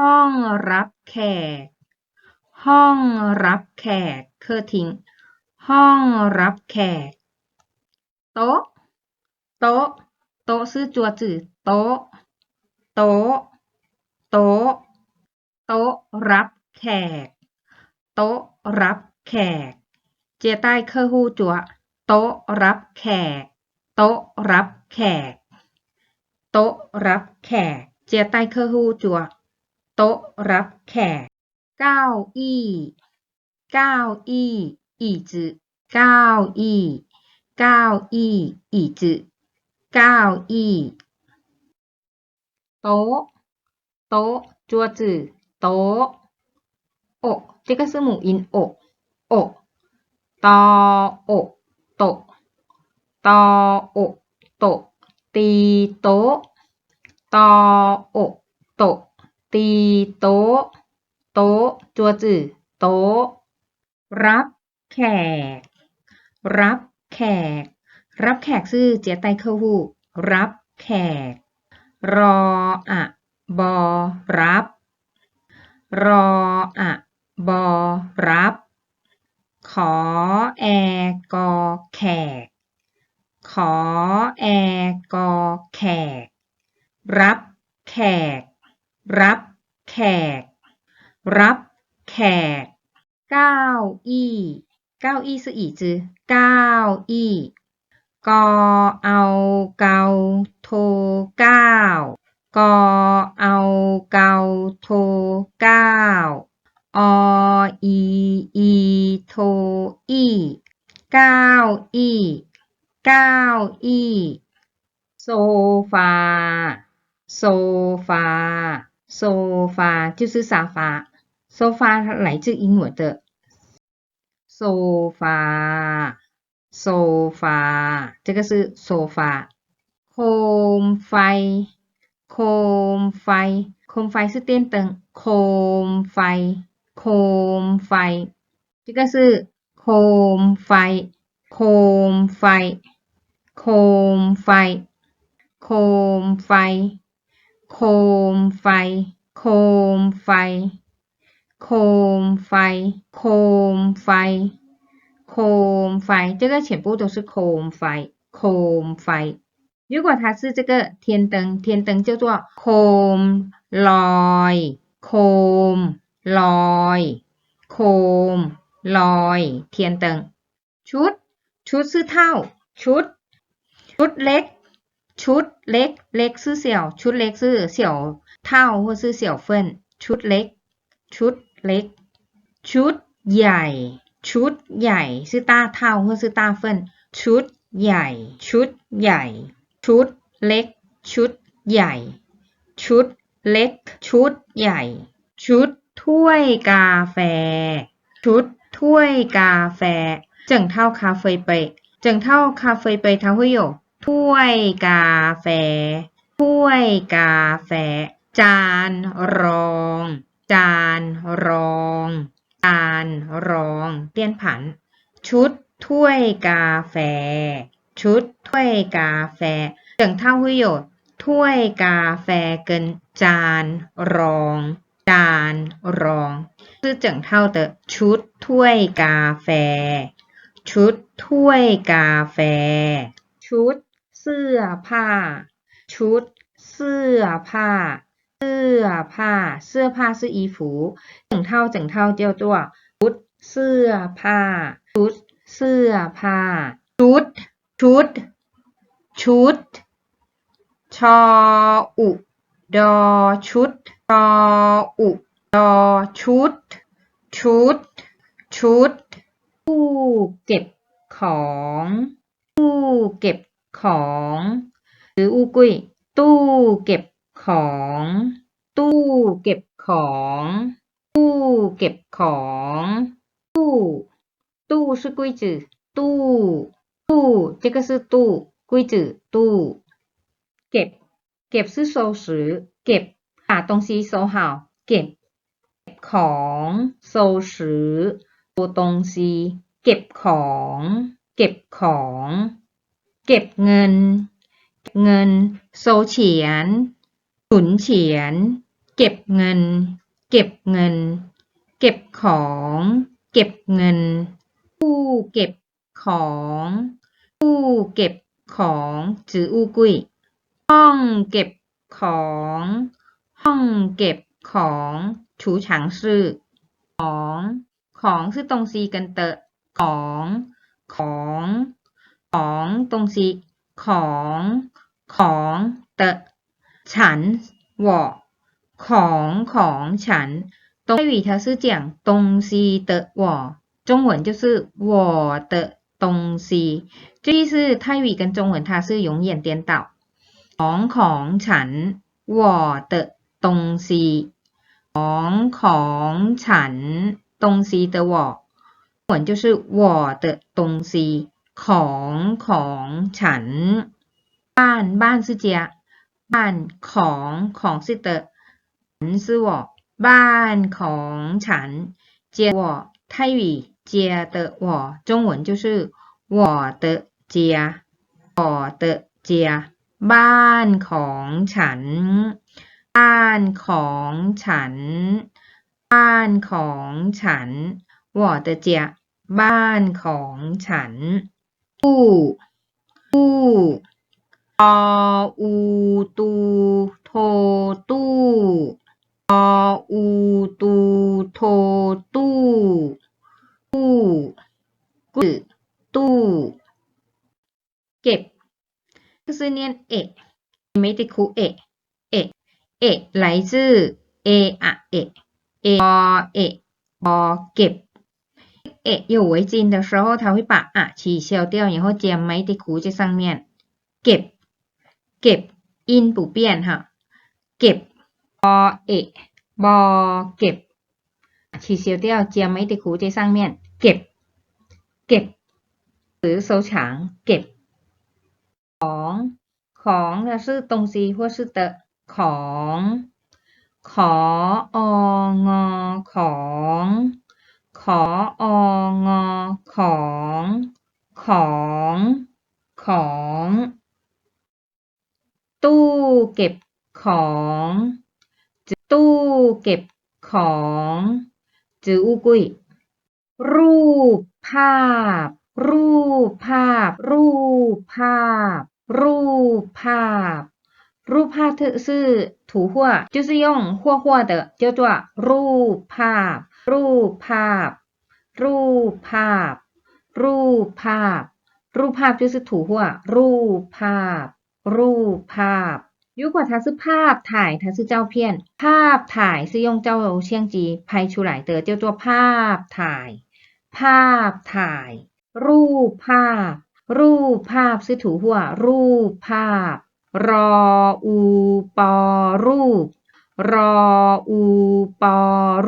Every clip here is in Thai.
ห้องรับแขก ห้องรับแขก เคอทิ้ง ห้องรับแขก โต๊ะ โต๊ะ โต๊ะซื่อจัวจื่อโต๊ะ โต๊ะ โต๊ะ โต๊ะรับแขก โต๊ะรับแขก เจียใต้เคอฮู้จัว โต๊ะรับแขก โต๊ะรับแขก โต๊ะรับแขก เจียใต้เคอฮู้จัว โต๊ะรับแขก เก้าอี้ เก้าอี้ 椅子เก้าอี้ เก้าอี้椅子เก้าอี้ โต๊ะ โต๊ะ桌子โต๊ะโอะ这个是母音โอะโอะตอโอะโตะตอโอะโตะตีโต๊ะตอโอะโตะ ตีโต๊ะ โต๊ะ桌子โต๊ะ รับแขก รับแขก รับแขกซื่อเจียไตเคหูรับแขก รออะบอรับ รออะบอรับ ขอแอกอแขก ขอแอกอแขก รับแขก รับแขก รับแขก เก้าอี้เก้าอี้สื่อจือเก้าอี้กอเอาเกาโทเก้ากอเอาเกาโทเก้าออีอีโทอีเก้าอีเก้าอีโซฟา โซฟา โซฟา就是沙发。โซฟา来自英文的โซฟา โซฟา 这个是โซฟา โคมไฟ โคมไฟ โคมไฟ是电灯โคมไฟ โคมไฟ 这个是โคมไฟ โคมไฟ โคมไฟ โคมไฟ โคมไฟ โคมไฟ โคมไฟ โคมไฟ โคมไฟ，这个全部都是โคมไฟ โคมไฟ。如果它是这个天灯，天灯叫做โคมลอย โคมลอย โคมลอย天灯ชุด ชุด是套ชุด ชุดเล็ก ชุดเล็ก เล็กซื่อเสี่ยว ชุดเล็กซื่อเสี่ยวเท่าหัวซื่อเสี่ยวเฟินชุดเล็ก ชุดเล็ก ชุดใหญ่ ชุดใหญ่ซื่อตาเท่าหัวซื่อตาเฟินชุดใหญ่ ชุดใหญ่ ชุดเล็ก ชุดใหญ่ ชุดเล็ก ชุดใหญ่ ชุดถ้วยกาแฟ ชุดถ้วยกาแฟ เจิงเท่าคาเฟ่ไป เจิงเท่าคาเฟ่ไปเท่าหัวโย ถ้วยกาแฟ ถ้วยกาแฟ จานรอง จานรอง จานรองเตี้ยนผัน ชุดถ้วยกาแฟ ชุดถ้วยกาแฟเจิงเท่าหุ่ยโยดถ้วยกาแฟเกินจานรอง จานรองชื่อเจิงเท่าเตอชุดถ้วยกาแฟ ชุดถ้วยกาแฟ ชุด เสื้อผ้า ชุดเสื้อผ้า เสื้อผ้า เสื้อผ้า是衣服整套整套叫做ชุดเสื้อผ้า ชุดเสื้อผ้า ชุด ชุด ชุด ชออุดอชุดชออุดอชุด ชุด ชุด ตู้เก็บของ ตู้เก็บ ของ หรืออูกุยตู้เก็บของ ตู้เก็บของ ตู้เก็บของ ตู้ ตู้是柜子ตู้ตู้这个是ตู้柜子ตู้เก็บ เก็บ是收拾เก็บ把东西收好เก็บ ของ收拾ตัว东西เก็บของ เก็บของ เก็บเงิน เงิน โซเฉียนสุนเฉียน เก็บเงิน เก็บเงิน เก็บของ เก็บเงิน ผู้เก็บของ ผู้เก็บของจืออูกุยห้องเก็บของ ห้องเก็บของถูฉังซื่อของ ของคือตรงซีกันเตอะของ ของ ของ东西ของ ของ的ฉัน我ของของฉัน东泰语它是讲东西的我中文就是我的东西这意思泰语跟中文它是永远颠倒ของของฉัน我的东西ของของฉัน东西的我中文就是我的东西 ของของฉัน บ้านบ้าน是家บ้านของของ是的ฉัน是我บ้านของฉัน家我泰语家的我中文就是我的家我的家บ้านของฉัน บ้านของฉัน บ้านของฉัน我的家บ้านของฉัน ู้ตู้ตออูตูโทตู้ตออูตูโทตู้กู้กู้ตู้ เก็บคือเนียนเอไม่ติคูเอเอเอะไหลจื้อเออะเอเอะเอะอเก็บ 诶有围巾的时候，它会把啊取消掉，然后加没得哭在上面。เก็บ เก็บ 音不变哈，เก็บบอเอะบอเก็บ取消掉加没得哭在上面。เก็บ เก็บหรือ收藏เก็บ ของ ของ它是东西或是的ของ ขอองอของ ขอองอของ ของ ของ ตู้เก็บของ ตู้เก็บของ จืออูกุย รูปภาพ รูปภาพ รูปภาพ รูปภาพ รูปภาพ是图画，就是用画画的，叫做รูปภาพ รูปภาพ รูปภาพ รูปภาพ รูปภาพ就是图画，รูปภาพ รูปภาพ如果它是ภาพถ่าย它是照片ภาพถ่าย是用照相机拍出来的叫做ภาพถ่าย ภาพถ่าย รูปภาพ รูปภาพ是图画รูปภาพ รออูปอรูป รออูปอ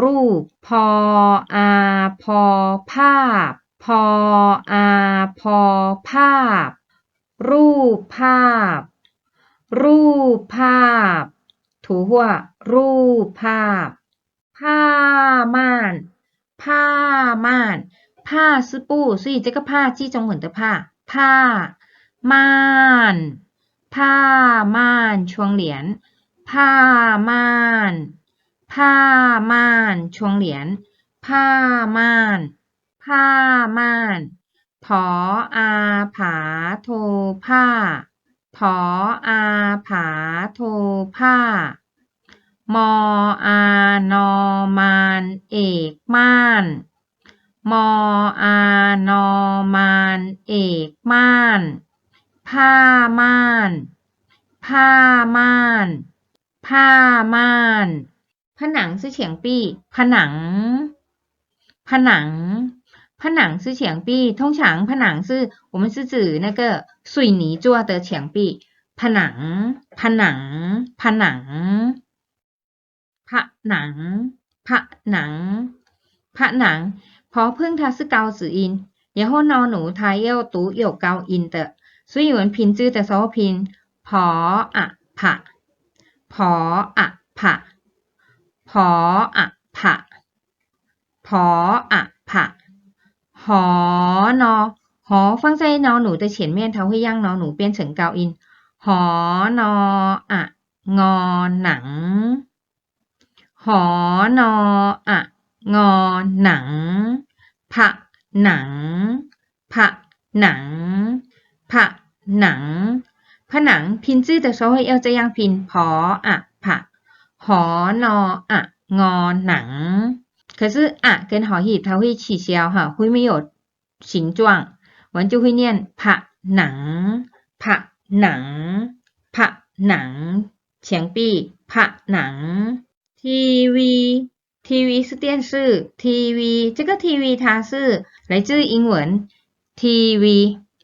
รูป พออาพอภาพ พออาพอภาพ รูปภาพ รูปภาพ ถูหัวรูปภาพ ผ้าม่าน ผ้าม่าน ผ้าซื้อปู้ซี่เจ๊ก็ผ้าจี้จงเหมือนแต่ผ้า ผ้าม่าน ผ้าม่าน ช่วงเหรียญ ผ้าม่าน ผ้าม่านช่วงเหรียญ ผ้าม่าน ผ้าม่านผออาผาโทผ้าผออาผาโทผ้ามออานอมานเอกม่าน มออานอมานเอกม่าน ผ้าม่าน ผ้าม่าน ผ้าม่าน ผนัง是墙壁ผนัง ผนัง ผนัง是墙壁通常ผนัง是我们是指那个水泥做的墙壁ผนัง ผนัง ผนัง ผนัง ผนัง ผนังพอพึ่ง它是高子音然后นอหนู它要读有高音的所以我们拼字的时候拼พออะผะ ผออะผะผออะผะผออะผะหอนอหอฟังใจนอหนูจะเฉียนเมียนเท้าให้ย่างนอหนูเปลี่ยนเฉิงเกาอิน หอนออะงอหนัง หอนออะงอหนังผะหนังผะหนังผะหนัง ผนัง拼字的时候要这样拼ผออะผะหอนออะงอหนัง可是啊跟好意它会取消哈会没有形状我们就会念ผะหนังผะหนังผะหนัง墙壁ผะหนัง TV TV 是电视，TV 这个 TV 它是来自英文 TV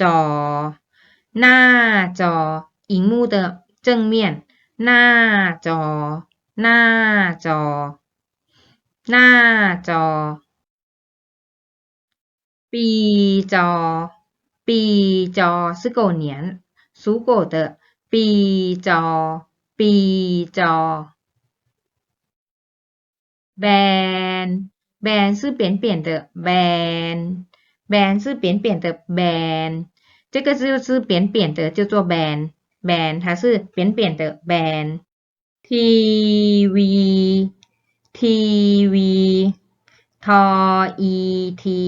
จอ หน้าจอ荧幕的正面หน้าจอ หน้าจอ หน้าจอ ปีจอ ปีจอ是狗年属狗的ปีจอ ปีจอ แบน แบน是扁扁的แบน แบน是扁扁的แบน这个就是扁扁的叫做แบนแบน它是扁扁的แบนทีวีทีวีทออีที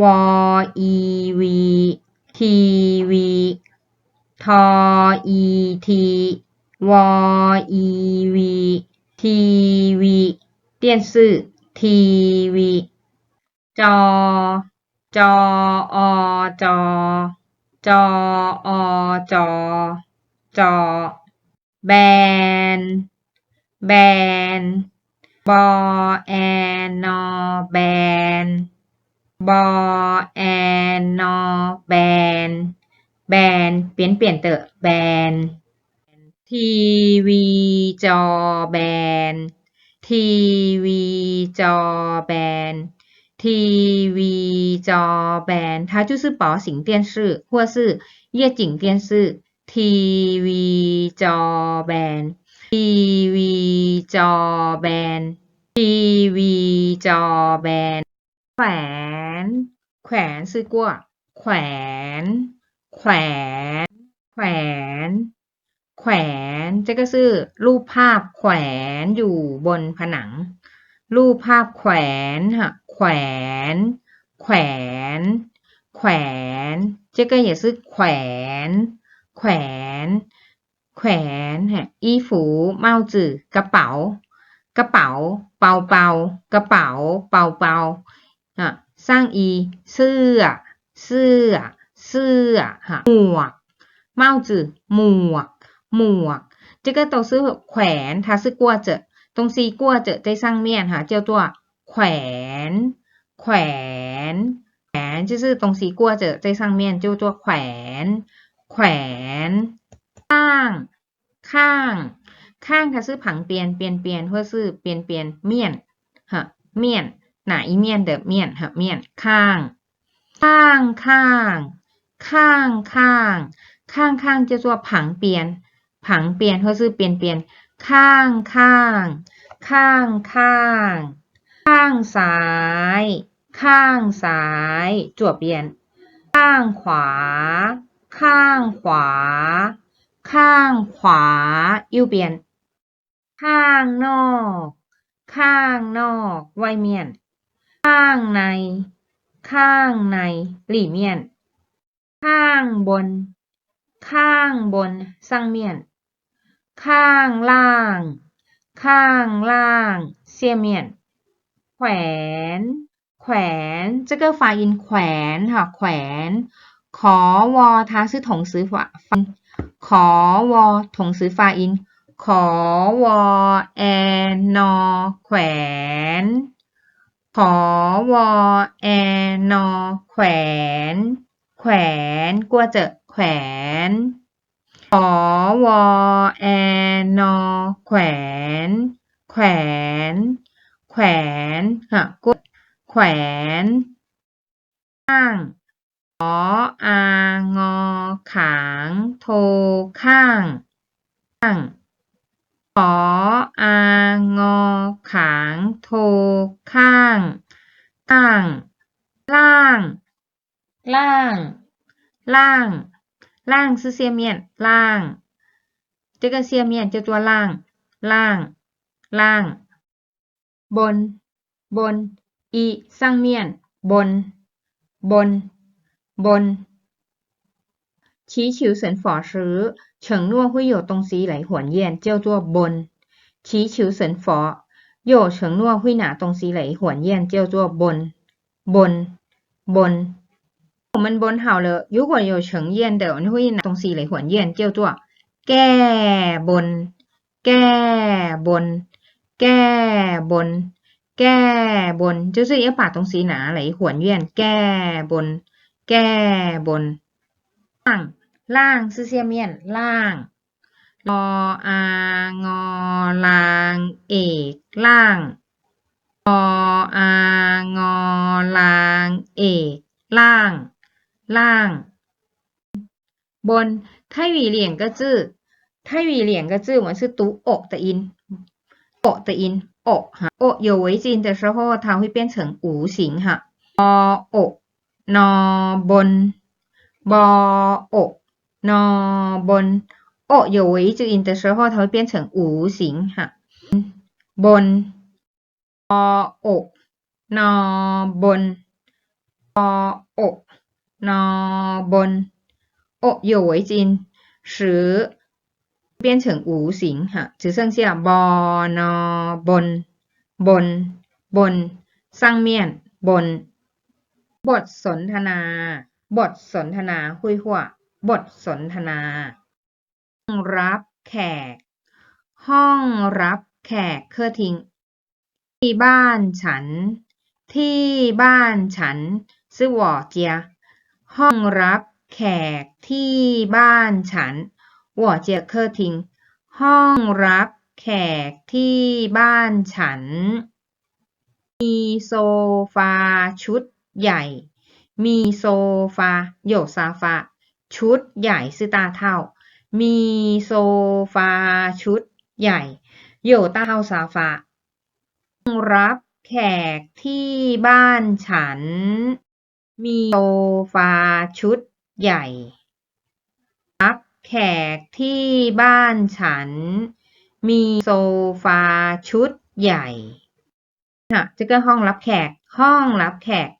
วออีวีทีวีทออีทีวออีวีทีวี电视ทีวีจอ จออจอ จออจอ จอ แบน แบน บอแอนนอแบน บอแอนนอแบน แบน เปลี่ยนเปลี่ยนเตอะแบน ทีวีจอแบน ทีวีจอแบน ทีวีจอแบน它就是薄型电视或是液晶电视ทีวีจอแบน ทีวีจอแบน ทีวีจอแบน แขวน แขวน是过แขวน แขวน แขวน แขวน这个是รูปภาพแขวนอยู่บนผนัง รูปภาพแขวนค่ะ แขวน แขวน แขวน这个也是แขวน แขวน แขวนค่ะ衣服帽子กระเป๋า กระเป๋า เปาเปากระเป๋า เปาเปาอ่ะสร้างอี เสื้อ เสื้อ เสื้อค่ะหมวก帽子หมวก หมวก这个都是แขวน它是挂着东西挂着在上面哈叫做 แขวน แขวน แขวน就是东西挂着在上面叫做แขวน แขวน ข้าง ข้าง ข้าง它是旁边边边或是边边面哈面哪一面的面哈面ข้าง ข้าง ข้าง ข้าง ข้าง ข้างข้าง叫做旁边旁边或是边边ข้าง ข้าง ข้าง ข้าง ข้างซ้าย ข้างซ้าย จวบเรียน ข้างขวา ข้างขวา ข้างขวาอิวเปลี่ยน ข้างนอก ข้างนอกไวเมียน ข้างใน ข้างในหลี่เมียน ข้างบน ข้างบนซังเมียน ข้างล่าง ข้างล่างเซียเมียน แขวน แขวน这个发音แขวนค่ะแขวนขอวอ它是同时发发ขอวอ同时发音ขอวอแอนนอแขวน ขอวอแอนนอแขวน แขวนกลัวเจอแขวน ขอวอแอนนอแขวน แขวน แขวนค่ะกดแขวนข้างขออางอขางโทข้างข้างขออางอขางโทข้างข้างล่าง ล่าง ล่าง ล่างซื้อเสียเมียนล่างเจอกันเสียเมียนเจ้าตัวล่าง ล่าง ล่าง บน บน อี上面บน บน บน祈求神法时，承诺会有东西来还愿，叫做บน祈求神法有承诺会拿东西来还愿，叫做บนบนบน我们บน好了，如果有承愿的，我们会拿东西来还愿，叫做แก้บน แก้บน แก้บน แก้บน就是要把东西拿来还愿，แก้บน แก้บน ล่าง ล่าง是下面ล่างรออางอลางเอกล่างรออางอลางเอกล่าง ล่าง บน泰语两个字，泰语两个字我们 是读“哦”的音，“哦”的音，“哦”哈，“哦”有围巾的时候，它会变成无形哈，“哦哦”，“นอบน”，“บ哦”，“นอบน”，“哦”有围着音的时候，它会变成无形哈，“บน”，“บ哦”，“นอบน”，“บ哦”，“นอบน”。哦，有围巾使 变成无形哈，只剩下 บนบนบนบน上面บนบทสนทนา บทสนทนาคุยหัวบทสนทนาห้องรับแขก ห้องรับแขกเครื่องทิ้งที่บ้านฉัน ที่บ้านฉัน是我家ห้องรับแขกที่บ้านฉัน หัวเจียเคอร์ทิง ห้องรับแขกที่บ้านฉัน มีโซฟาชุดใหญ่ มีโซฟาโยซาฟาชุดใหญ่ซือตาเท่า มีโซฟาชุดใหญ่โยตาเท่าซาฟารับแขกที่บ้านฉัน มีโซฟาชุดใหญ่ แขกที่บ้านฉัน มีโซฟาชุดใหญ่ค่ะ这个ห้องรับแขก ห้องรับแขก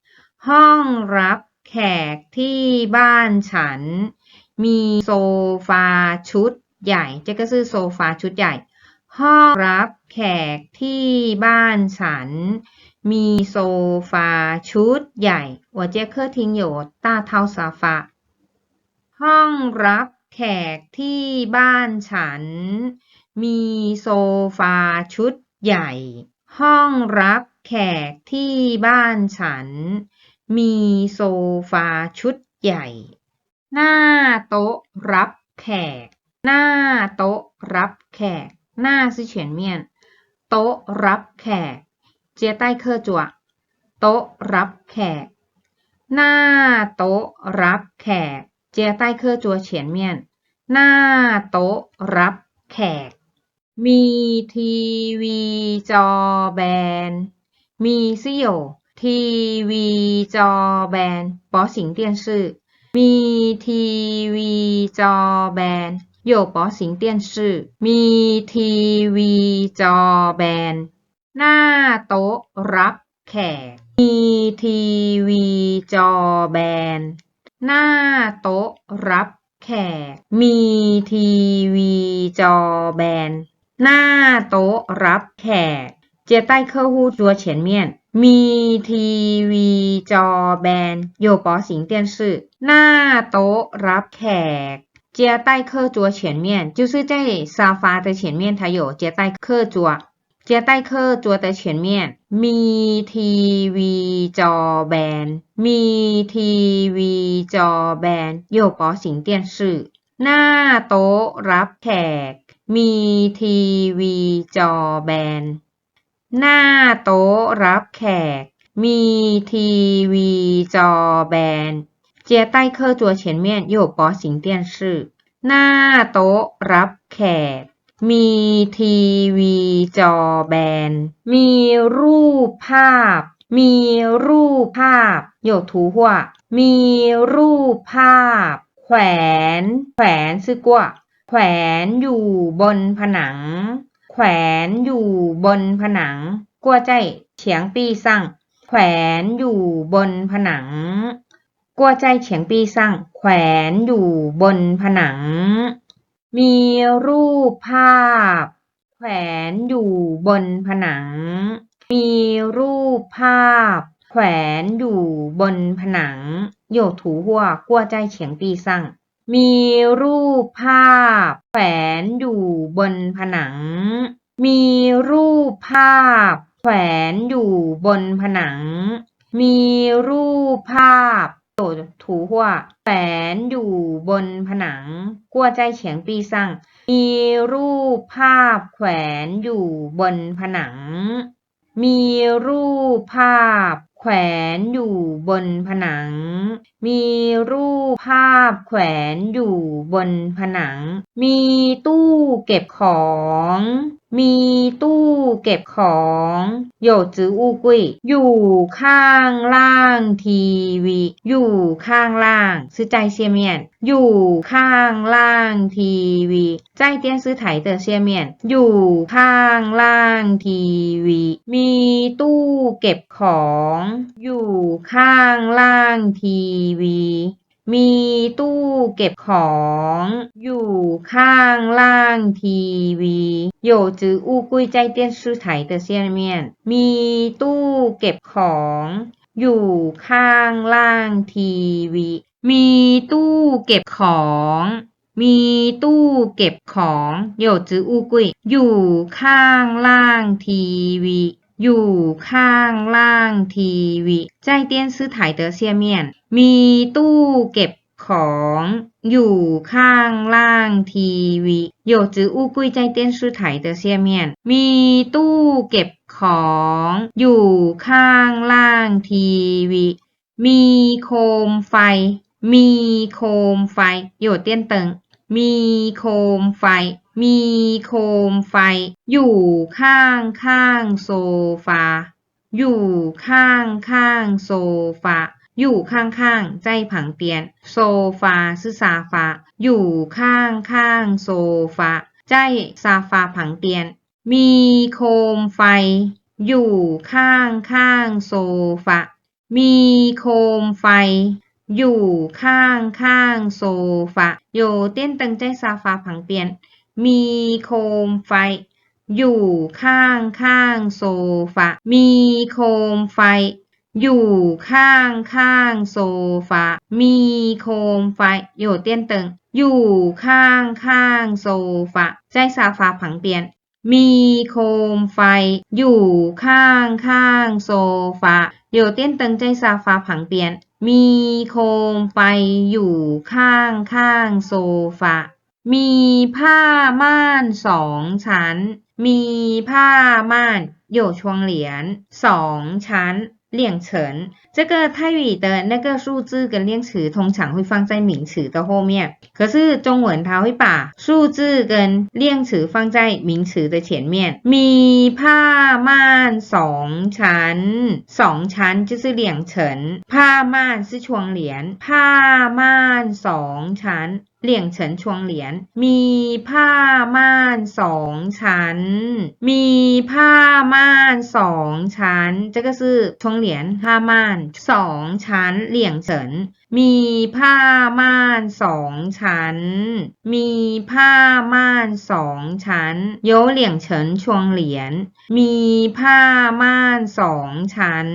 ห้องรับแขกที่บ้านฉัน มีโซฟาชุดใหญ่这个是โซฟาชุดใหญ่ ห้องรับแขกที่บ้านฉัน มีโซฟาชุดใหญ่我这客厅有大套沙发ห้องรับ แขกที่บ้านฉัน มีโซฟาชุดใหญ่ ห้องรับแขกที่บ้านฉัน มีโซฟาชุดใหญ่ หน้าโต๊ะรับแขก หน้าโต๊ะรับแขก หน้าซิเฉียนเมียน โต๊ะรับแขก เจียใต้เคอจัว โต๊ะรับแขก หน้าโต๊ะรับแขก เจียใต้เครือจัวเฉียนเมียน หน้าโต๊ะรับแขก มีทีวีจอแบน มีซิโยทีวีจอแบนปอสิงเตียนซื่อ มีทีวีจอแบนโยปอสิงเตียนซื่อ มีทีวีจอแบน หน้าโต๊ะรับแขก มีทีวีจอแบน หน้าโต๊ะรับแขก มีทีวีจอแบน หน้าโต๊ะรับแขก接待客户桌前面มีทีวีจอแบน有保险电视หน้าโต๊ะรับแขก接待客桌前面就是在沙发的前面它有接待客桌 เจียใต้เคอร์จัวแต่เฉียนเมียน มีทีวีจอแบน มีทีวีจอแบนโยปอสิงเตียนสื่อ หน้าโต๊ะรับแขก มีทีวีจอแบน หน้าโต๊ะรับแขก มีทีวีจอแบน เจียใต้เคอร์จัวเฉียนเมียนโยปอสิงเตียนสื่อ หน้าโต๊ะรับแขก มีทีวีจอแบน มีรูปภาพ มีรูปภาพ有图画มีรูปภาพ แขวน แขวนซื่อกว่าแขวนอยู่บนผนัง แขวนอยู่บนผนังกัวใจเฉียงปีสั่งแขวนอยู่บนผนังกัวใจเฉียงปีสั่งแขวนอยู่บนผนัง มีรูปภาพ แขวนอยู่บนผนัง มีรูปภาพ แขวนอยู่บนผนังโยถูหัวกลัวใจเฉียงปีสั่งมีรูปภาพ แขวนอยู่บนผนัง มีรูปภาพ แขวนอยู่บนผนัง มีรูปภาพ 有图画แขวนอยู่บนผนังกัวใจเฉียงปีสั่งมีรูปภาพ แขวนอยู่บนผนัง มีรูปภาพ แขวนอยู่บนผนัง มีรูปภาพ แขวนอยู่บนผนัง มีตู้เก็บของ มีตู้เก็บของ有植物柜อยู่ข้างล่างทีวี อยู่ข้างล่าง是在下面อยู่ข้างล่างทีวี在电视台的下面อยู่ข้างล่างทีวี มีตู้เก็บของ อยู่ข้างล่างทีวี มีตู้เก็บของ อยู่ข้างล่างทีวี有植物柜在电视台的下面มีตู้เก็บของ อยู่ข้างล่างทีวี มีตู้เก็บของ มีตู้เก็บของ有植物柜อยู่ข้างล่างทีวี อยู่ข้างล่างทีวีใจเตี้ยนซื้อถ่ายเตอเซียเมียน มีตู้เก็บของอยู่ข้างล่างทีวีโยจืออู้กุยใจเตี้ยนซื้อถ่ายเตอเซียเมียน มีตู้เก็บของอยู่ข้างล่างทีวีมีโคมไฟ มีโคมไฟโยเตี้ยนเติง มีโคมไฟ มีโคมไฟ อยู่ข้างข้างโซฟา อยู่ข้างข้างโซฟา อยู่ข้างข้างใจผังเตียน โซฟาซื่อซาฟา อยู่ข้างข้างโซฟา ใจซาฟาผังเตียน มีโคมไฟ อยู่ข้างข้างโซฟา มีโคมไฟ อยู่ข้างข้างโซฟาโยเต้นตังใจซาฟาผังเปลี่ยน มีโคมไฟ อยู่ข้างข้างโซฟามีโคมไฟ อยู่ข้างข้างโซฟามีโคมไฟโยเต้นตึงอยู่ข้างข้างโซฟาใจซาฟาผังเปลี่ยน มีโคมไฟ อยู่ข้างข้างโซฟาโยเต้นตึงใจซาฟาผังเปลี่ยน มีโคมไฟอยู่ข้างข้างโซฟา มีผ้าม่านสองชั้น มีผ้าม่านโยชวงเหรียญสองชั้น เลขเฉลิ程，这个泰语的那个数字跟量词通常会放在名词的后面，可是中文它会把数字跟量词放在名词的前面。มีผ้าม่านสองชั้นสองชั้น就是两层，าน是窗帘，ผ้าม่านสองชั้น。นสองชั้นเลี่ยงเฉินชวงเหรียญ มีผ้าม่านสองชั้น มีผ้าม่านสองชั้น这个是窗帘ผ้าม่านสองชั้นเลี่ยงเฉิน มีผ้าม่านสองชั้น มีผ้าม่านสองชั้น有两层窗帘มีผ้าม่านสองชั้น